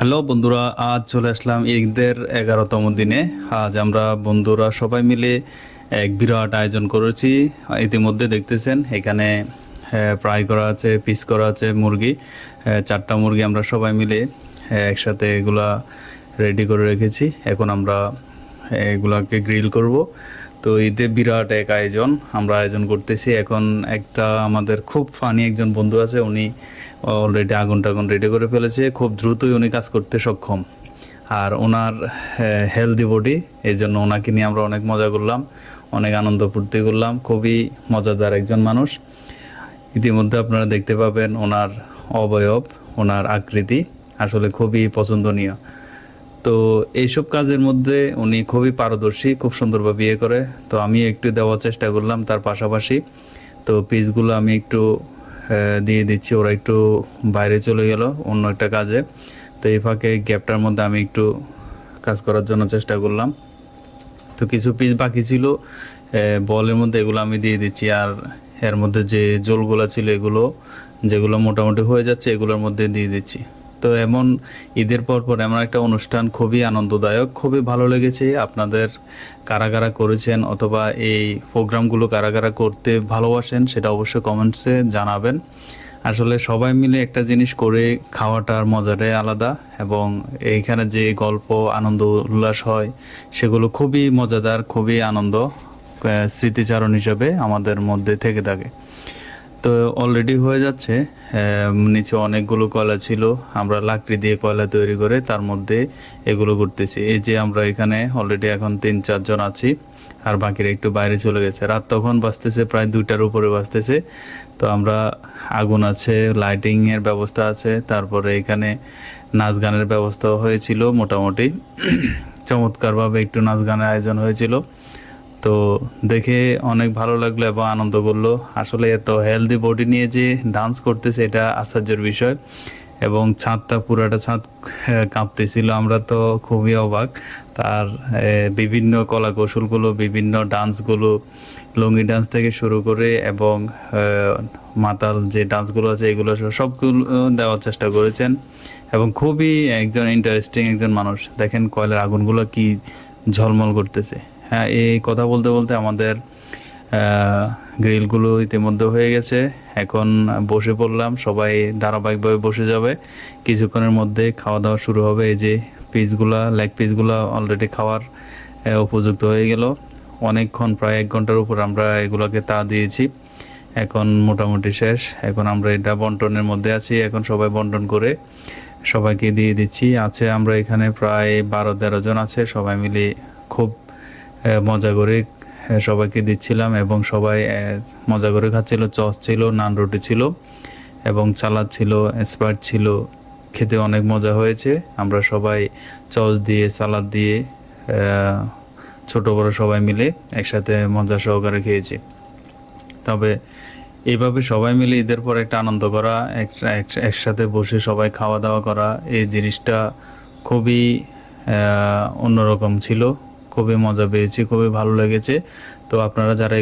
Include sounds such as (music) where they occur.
Hello বন্ধুরা, আজ চলে আসলাম ঈদের এগারোতম দিনে। আজ আমরা বন্ধুরা সবাই মিলে এক বিরাট আয়োজন করেছি। ইতিমধ্যে দেখতেছেন, এখানে ফ্রাই করা আছে, পিস করা আছে, মুরগি। চারটা মুরগি আমরা সবাই মিলে একসাথে এগুলা রেডি করে রেখেছি। এখন আমরা এগুলাকে গ্রিল করব। তো ঈদে বিরাট এক আয়োজন, আমরা আয়োজন করতেছি। এখন একটা আমাদের খুব ফানি একজন বন্ধু আছে, উনি অলরেডি আগুন টাগুন রেডি করে ফেলেছে। খুব দ্রুতই উনি কাজ করতে সক্ষম। আর ওনার হেলদি বডি এই জন্য ওনাকে নিয়ে আমরা অনেক মজা করলাম, অনেক আনন্দ ফুর্তি করলাম। খুবই মজাদার একজন মানুষ। ইতিমধ্যে আপনারা দেখতে পাবেন ওনার অবয়ব, ওনার আকৃতি আসলে খুবই পছন্দনীয়। তো এইসব কাজের মধ্যে উনি খুবই পারদর্শী, খুব সুন্দরভাবে বিয়ে করে। তো আমি একটু দেওয়ার চেষ্টা করলাম তার পাশাপাশি। তো পিসগুলো আমি একটু দিয়ে দিচ্ছি, ওরা একটু বাইরে চলে গেল অন্য একটা কাজে। তো এই ফাঁকে গ্যাপটার মধ্যে আমি একটু কাজ করার জন্য চেষ্টা করলাম। তো কিছু পিস বাকি ছিল বলের মধ্যে এগুলো আমি দিয়ে দিচ্ছি। আর এর মধ্যে যে জোলগুলো ছিল এগুলো, যেগুলো মোটামুটি হয়ে যাচ্ছে, এগুলোর মধ্যে দিয়ে দিচ্ছি। তো এমন ঈদের পর পর এমন একটা অনুষ্ঠান খুবই আনন্দদায়ক, খুবই ভালো লেগেছে। আপনাদের কারা কারা করেছেন অথবা এই প্রোগ্রামগুলো কারা কারা করতে ভালোবাসেন সেটা অবশ্যই কমেন্টসে জানাবেন। আসলে সবাই মিলে একটা জিনিস করে খাওয়াটার মজাটাই আলাদা এবং এইখানে যে গল্প, আনন্দ, উল্লাস হয় সেগুলো খুবই মজাদার, খুবই আনন্দ স্মৃতিচারণ হিসাবে আমাদের মধ্যে থেকে থাকে। তো অলরেডি হয়ে যাচ্ছে। নিচে অনেকগুলো কয়লা ছিল। আমরা লাকড়ি দিয়ে কয়লা তৈরি করে তার মধ্যে এগুলো করতেছি এই যে আমরা এখানে অলরেডি এখন তিন চারজন আছি আর বাকিরা একটু বাইরে চলে গেছে। রাত তখন বাজতেছে, প্রায় দুইটার উপরে বাজতেছে। তো আমরা আগুন আছে লাইটিং এর ব্যবস্থা আছে, তারপরে এখানে নাচ গানের ব্যবস্থাও হয়েছিল মোটামুটি। (clears throat) চমৎকারভাবে একটু নাচ গানের আয়োজন হয়েছিল। তো দেখে অনেক ভালো লাগল এবং আনন্দ করল। আসলে এত হেলদি বডি নিয়ে যে ডান্স করতেছে, এটা আশ্চর্যের বিষয়। এবং ছাদটা, পুরাটা ছাদ কাঁপতেছিল, আমরা তো খুবই অবাক। তার বিভিন্ন কলা কৌশলগুলো বিভিন্ন ডান্সগুলো লুঙ্গি ডান্স থেকে শুরু করে এবং মাতাল যে ডান্সগুলো আছে, এগুলো সবগুলো দেওয়ার চেষ্টা করেছেন। এবং খুবই একজন ইন্টারেস্টিং একজন মানুষ। দেখেন কয়লার আগুনগুলো কি ঝলমল করতেছে। হ্যাঁ এই কথা বলতে বলতে আমাদের গ্রিলগুলো ইতিমধ্যে হয়ে গেছে। এখন বসে পড়লাম, সবাই ধারাবাহিকভাবে বসে যাবে। কিছুক্ষণের মধ্যে খাওয়া দাওয়া শুরু হবে। এই যে পিসগুলা লেগ পিসগুলা অলরেডি খাওয়ার উপযুক্ত হয়ে গেল। অনেকক্ষণ, প্রায় এক ঘণ্টার উপর আমরা এগুলোকে তা দিয়েছি। এখন মোটামুটি শেষ। এখন আমরা এটা বন্টনের মধ্যে আছি। এখন সবাই বন্টন করে সবাইকে দিয়ে দিচ্ছি। আছে, আমরা এখানে প্রায় বারো তেরো জন আছে। সবাই মিলে খুব মজা করে সবাইকে দিচ্ছিলাম এবং সবাই মজা করে খাচ্ছিল। চস ছিল, নান রুটি ছিল এবং সালাদ ছিল স্প্রাইট ছিল। খেতে অনেক মজা হয়েছে। আমরা সবাই চস দিয়ে, সালাদ দিয়ে ছোট বড় সবাই মিলে একসাথে মজা সহকারে খেয়েছি। তবে এইভাবে সবাই মিলে ঈদের পর একটা আনন্দ করা, এক- এক- একসাথে বসে সবাই খাওয়া দাওয়া করা, এই জিনিসটা খুবই অন্যরকম ছিল। খুবই মজা পেয়েছি খুবই ভালো লেগেছে। তো আপনারা যারা